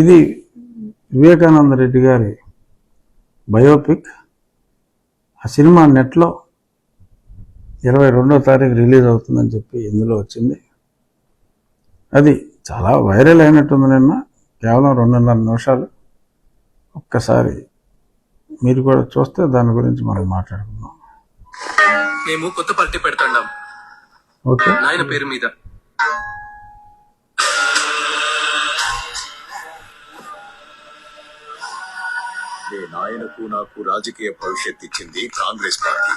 ఇది వివేకానంద రెడ్డి గారి బయోపిక్. ఆ సినిమా నెట్లో ఇరవై రెండో తారీఖు రిలీజ్ అవుతుందని చెప్పి ఇందులో వచ్చింది. అది చాలా వైరల్ అయినట్టుంది నిన్న కేవలం రెండున్నర నిమిషాలు. ఒక్కసారి మీరు కూడా చూస్తే దాని గురించి మనం మాట్లాడుకుందాం. మేము కొత్త పార్టీ పెడతాండాం ఓకే. నాయన పేరు మీద. నీ నాయనకు నాకు రాజకీయ భవిష్యత్ ఇచ్చింది కాంగ్రెస్ పార్టీ.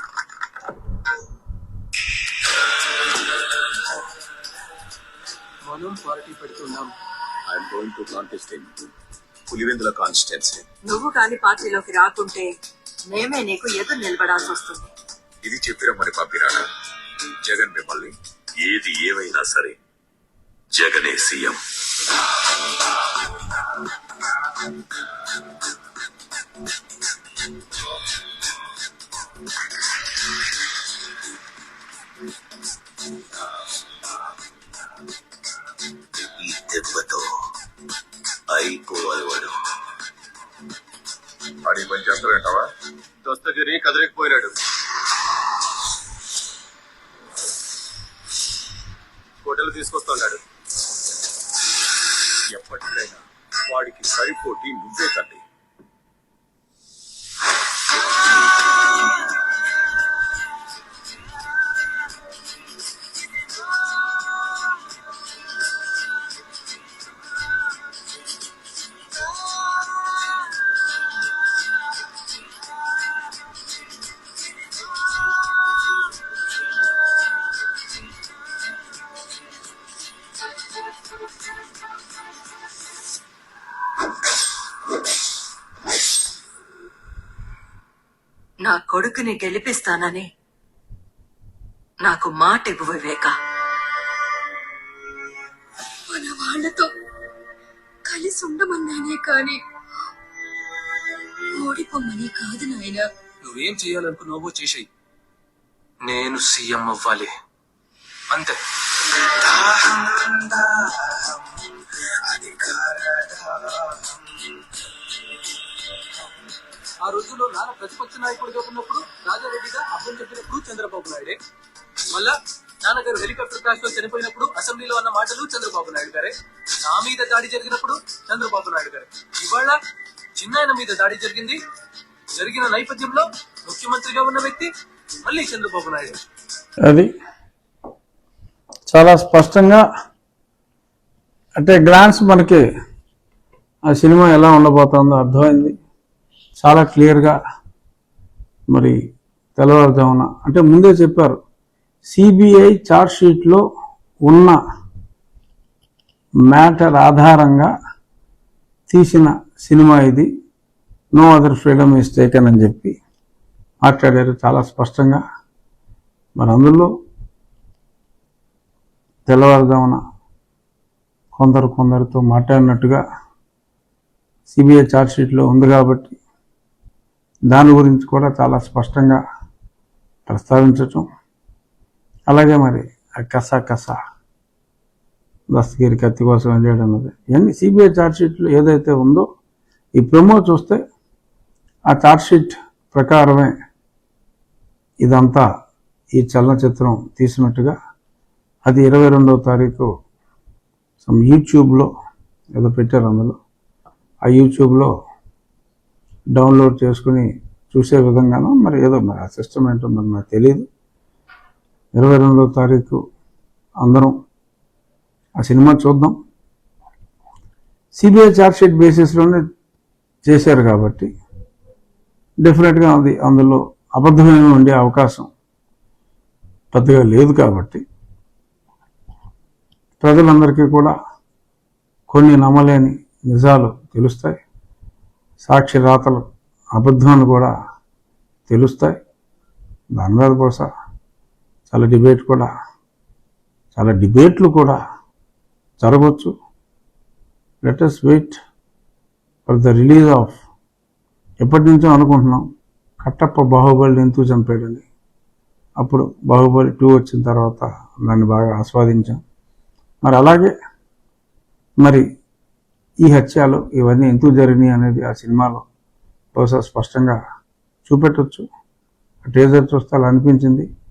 మనం పార్టీ పెడుతున్నాం. I'm going to contest in Pulivendula constituency నువ్వు కాని పార్టీలోకి రాకుంటే మేమే నీకు ఎదురు నిలబడాల్సి వస్తుంది. ఇది చెప్పిన మరి పంపిరాడు జగన్ మిమ్మల్ని ఏది ఏమైనా సరే జగనే సీఎం. ఈ వాడి పని చేస్తాడంటావా దస్తగిరి కదిలేకపోయినాడు. హోటల్ తీసుకొస్తున్నాడు ఎప్పటికైనా వాడికి సరిపోటీ నువ్వే తండ్రి నా కొడుకుని గెలిపిస్తానని నాకు మాట ఇవ్వు వివేక. మన వాళ్ళతో కలిసి ఉండమన్నానే కాని ఓడిపోమని కాదు నాయనా. నువ్వేం చేయాలనుకున్నావో చేసేయి. నేను సీఎం అవ్వాలి. అంతే. ఆ రోజుల్లో నాన్న ప్రతిపక్ష నాయకుడిగా ఉన్నప్పుడు రాజారెడ్డిగా అర్థం చెప్పినప్పుడు చంద్రబాబు నాయుడే. మళ్ళా నాన్నగారు హెలికాప్టర్ క్రాష్లో చనిపోయినప్పుడు అసెంబ్లీలో అన్న మాటలు చంద్రబాబు నాయుడు గారే. నా మీద దాడి జరిగినప్పుడు చంద్రబాబు నాయుడు గారే. ఇవాళ చిన్నాయన మీద దాడి జరిగింది. జరిగిన నేపథ్యంలో ముఖ్యమంత్రిగా ఉన్న వ్యక్తి మళ్ళీ చంద్రబాబు నాయుడు. అది చాలా స్పష్టంగా అంటే గ్లాన్స్ మనకి ఆ సినిమా ఎలా ఉండబోతుందో అర్థమైంది. చాలా క్లియర్గా మరి తెల్లవారుజామున అంటే ముందే చెప్పారు సిబిఐ షీట్లో ఉన్న మ్యాటర్ ఆధారంగా తీసిన సినిమా ఇది no other freedom is taken అని చెప్పి మాట్లాడారు చాలా స్పష్టంగా. మరి అందులో తెల్లవారుజామున కొందరు కొందరితో మాట్లాడినట్టుగా సిబిఐ ఛార్జ్షీట్లో ఉంది కాబట్టి దాని గురించి కూడా చాలా స్పష్టంగా ప్రస్తావించటం అలాగే మరి ఆ కస కస దస్తగిరి కత్తి కోసం చేయడం అన్నది. ఇవన్నీ సిబిఐ ఛార్జ్షీట్లో ఏదైతే ఉందో ఈ ప్రమో చూస్తే ఆ ఛార్జ్షీట్ ప్రకారమే ఇదంతా ఈ చలనచిత్రం తీసినట్టుగా అది ఇరవై రెండవ తారీఖు సమ్ యూట్యూబ్లో ఏదో పెట్టారు అందులో. ఆ యూట్యూబ్లో డౌన్లోడ్ చేసుకుని చూసే విధంగానో మరి ఏదో మరి ఆ సిస్టమ్ ఏంటో మరి నాకు తెలియదు ఇరవై రెండో తారీఖు అందరం ఆ సినిమా చూద్దాం. సిబిఐ ఛార్జ్షీట్ బేసిస్లోనే చేశారు కాబట్టి డెఫినెట్గా అది అందులో అబద్ధమైన ఉండే అవకాశం పెద్దగా లేదు కాబట్టి ప్రజలందరికీ కూడా కొన్ని నమ్మలేని నిజాలు తెలుస్తాయి. సాక్షి రాతలు అబద్ధాలు కూడా తెలుస్తాయి. దాని మీద బహుశా చాలా డిబేట్ కూడా చాలా డిబేట్లు కూడా జరగవచ్చు. Let wait for the release of ఎప్పటి నుంచో అనుకుంటున్నాం. కట్టప్ప బాహుబలిని ఎందుకు చంపాడని అప్పుడు బాహుబలి టూ వచ్చిన తర్వాత దాన్ని బాగా ఆస్వాదించాం. మరి అలాగే మరి ఈ హత్యలు ఇవన్నీ ఎందుకు జరిగినాయి అనేది ఆ సినిమాలో బహుశా స్పష్టంగా చూపెట్టొచ్చు. ట్రేజర్ చూస్తే అలా అనిపించింది.